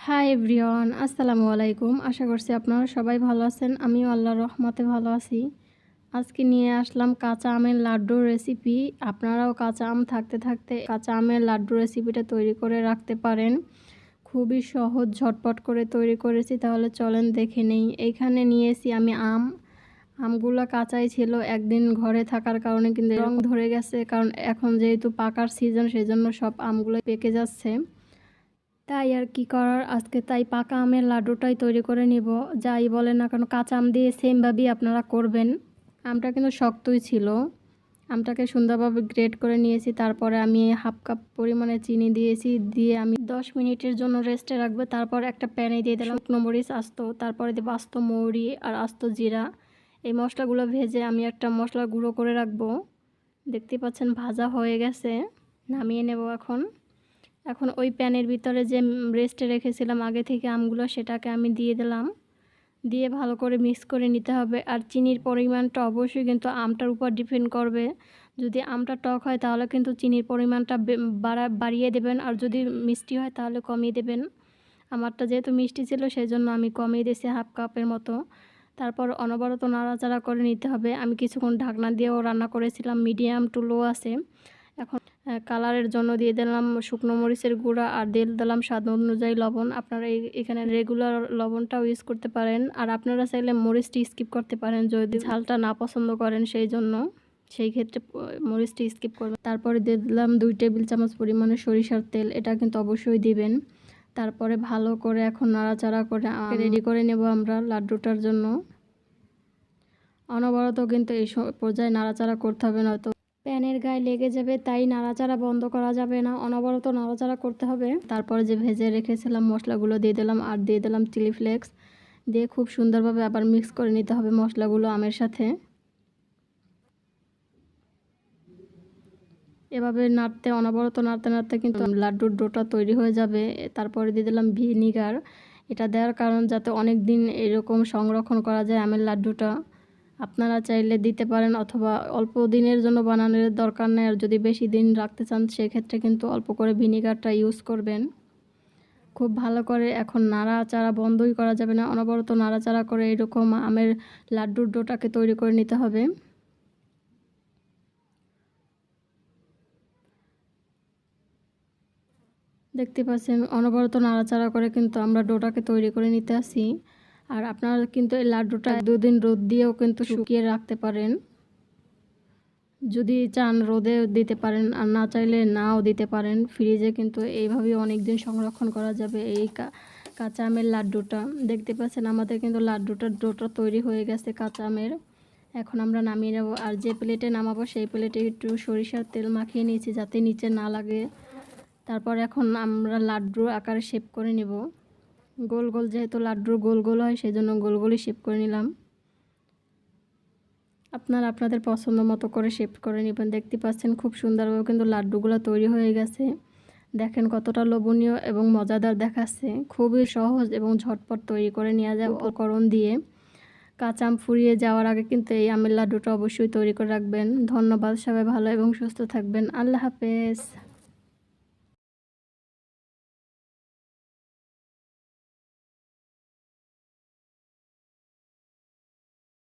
Hi everyone আসসালামু আলাইকুম। আশা করছি আপনারা সবাই ভালো আছেন। আমিও আল্লাহর রহমতে ভালো আছি। আজকে নিয়ে আসলাম কাঁচা আমের লাড্ডুর রেসিপি আপনারাও কাঁচা আম থাকতে থাকতে কাঁচা আমের লাড্ডু রেসিপিটা তৈরি করে রাখতে পারেন। খুবই সহজ, ঝটপট করে তৈরি করেছি। তাহলে চলেন দেখে নেই। এইখানে নিয়েছি আমি আম। আমগুলো কাঁচাই ছিল একদিন ঘরে থাকার কারণে কিন্তু রং ধরে গেছে। কারণ এখন যেহেতু পাকার সিজন সেই জন্য সব আমগুলো পেকে যাচ্ছে। তাই আর কি করার? আজকে তাই পাকা আমের লাড্ডুটাই তৈরি করে নিব। যাই বলেন না কেন, কাঁচা আম দিয়ে সেমভাবেই আপনারা করবেন। আমটা কিন্তু শক্তই ছিল। আমটাকে সুন্দরভাবে গ্রেড করে নিয়েছি। তারপরে আমি হাফ কাপ পরিমাণে চিনি দিয়েছি। দিয়ে আমি দশ মিনিটের জন্য রেস্টে রাখব। তারপর একটা প্যানে দিয়ে দিলাম শুকনো মরিচ, আস্ত, তারপরে দেবো আস্ত মৌরি আর আস্ত জিরা। এই মশলাগুলো ভেজে আমি একটা মশলা গুঁড়ো করে রাখব। দেখতে পাচ্ছেন ভাজা হয়ে গেছে। নামিয়ে নেব এখন। এখন ওই প্যানের ভিতরে যে রেস্টে রেখেছিলাম, আগে থেকে আমগুলো সেটাকে আমি দিয়ে দিলাম। দিয়ে ভালো করে মিক্স করে নিতে হবে। আর চিনির পরিমাণটা অবশ্যই কিন্তু আমটার উপর ডিপেন্ড করবে। যদি আমটা টক হয়, তাহলে কিন্তু চিনির পরিমাণটা বাড়া, বাড়িয়ে দেবেন। আর যদি মিষ্টি হয়, তাহলে কমিয়ে দেবেন। আমারটা যেহেতু মিষ্টি ছিল সেই জন্য আমি কমিয়ে দিয়েছি হাফ কাপের মতো। তারপর অনবরত নাড়াচাড়া করে নিতে হবে। আমি কিছুক্ষণ ঢাকনা দিয়েও রান্না করেছিলাম, মিডিয়াম টু লো আছে। কালারের জন্য দিয়ে দিলাম শুকনো মরিচের গুঁড়া আর দিয়ে দিলাম স্বাদ অনুযায়ী লবণ। আপনারা এখানে রেগুলার লবণটাও ইউজ করতে পারেন। আর আপনারা চাইলে মরিচটি স্কিপ করতে পারেন যদি ঝালটা না পছন্দ করেন সেই জন্য। সেই ক্ষেত্রে মরিচটি স্কিপ করবেন। তারপরে দিয়ে দিলাম দুই টেবিল চামচ পরিমাণে সরিষার তেল। এটা কিন্তু অবশ্যই দিবেন। তারপরে ভালো করে এখন নাড়াচাড়া করে রেডি করে নেব আমরা লাড্ডুটার জন্য। অনবরত কিন্তু এই পর্যায়ে নাড়াচাড়া করতে হবে, নয়তো প্যানের গায়ে লেগে যাবে, তাই নাড়াচাড়া বন্ধ করা যাবে না। অনবরত নাড়াচাড়া করতে হবে। তারপরে যে ভেজে রেখেছিলাম মশলাগুলো দিয়ে দিলাম আর দিয়ে দিলাম চিলি ফ্লেক্স। দিয়ে খুব সুন্দরভাবে আবার মিক্স করে নিতে হবে মশলাগুলো আমের সাথে। এভাবে নাড়তে, অনবরত নাড়তে নাড়তে কিন্তু লাড্ডুর ডোটা তৈরি হয়ে যাবে। তারপরে দিয়ে দিলাম ভিনিগার। এটা দেওয়ার কারণ যাতে অনেক দিন এরকম সংরক্ষণ করা যায় আমের লাড্ডুটা। আপনারা চাইলে দিতে পারেন অথবা অল্প দিনের জন্য বানানোর দরকার নেই। আর যদি বেশি দিন রাখতে চান, সেক্ষেত্রে কিন্তু অল্প করে ভিনিগারটা ইউজ করবেন। খুব ভালো করে এখন নাড়াচাড়া বন্ধই করা যাবে না। অনবরত নাড়াচাড়া করে এরকম আমের লাড্ডুর ডোটাকে তৈরি করে নিতে হবে। দেখতে পাচ্ছেন, অনবরত নাড়াচাড়া করে কিন্তু আমরা ডোটাকে তৈরি করে নিতে আসি। আর আপনারা কিন্তু এই লাড্ডুটা দুদিন রোদ দিয়েও কিন্তু শুকিয়ে রাখতে পারেন। যদি চান রোদে দিতে পারেন, আর না চাইলে নাও দিতে পারেন। ফ্রিজে কিন্তু এইভাবেই অনেক দিন সংরক্ষণ করা যাবে এই কাঁচা আমের লাড্ডুটা। দেখতে পাচ্ছেন আমাদের কিন্তু লাড্ডুটার ডোটা তৈরি হয়ে গেছে কাঁচা আমের। এখন আমরা নামিয়ে নেব। আর যে প্লেটে নামাবো, সেই প্লেটে একটু সরিষার তেল মাখিয়ে নিয়েছি যাতে নিচে না লাগে। তারপর এখন আমরা লাড্ডু আকারে শেপ করে নেব। গোল গোল যেহেতু লাড্ডুর গোল গোল হয় সেই জন্য গোল গোলই শেপ করে নিলাম। আপনারা আপনাদের পছন্দ মতো করে শেপ করে নেবেন। দেখতে পাচ্ছেন খুব সুন্দরভাবে কিন্তু লাড্ডুগুলো তৈরি হয়ে গেছে। দেখেন কতটা লোভনীয় এবং মজাদার দেখাচ্ছে। খুবই সহজ এবং ঝটপট তৈরি করে নেওয়া যায় উপকরণ দিয়ে। কাঁচা আম ফুরিয়ে যাওয়ার আগে কিন্তু এই আমের লাড্ডুটা অবশ্যই তৈরি করে রাখবেন। ধন্যবাদ, সবাই ভালো এবং সুস্থ থাকবেন। আল্লাহ হাফেজ।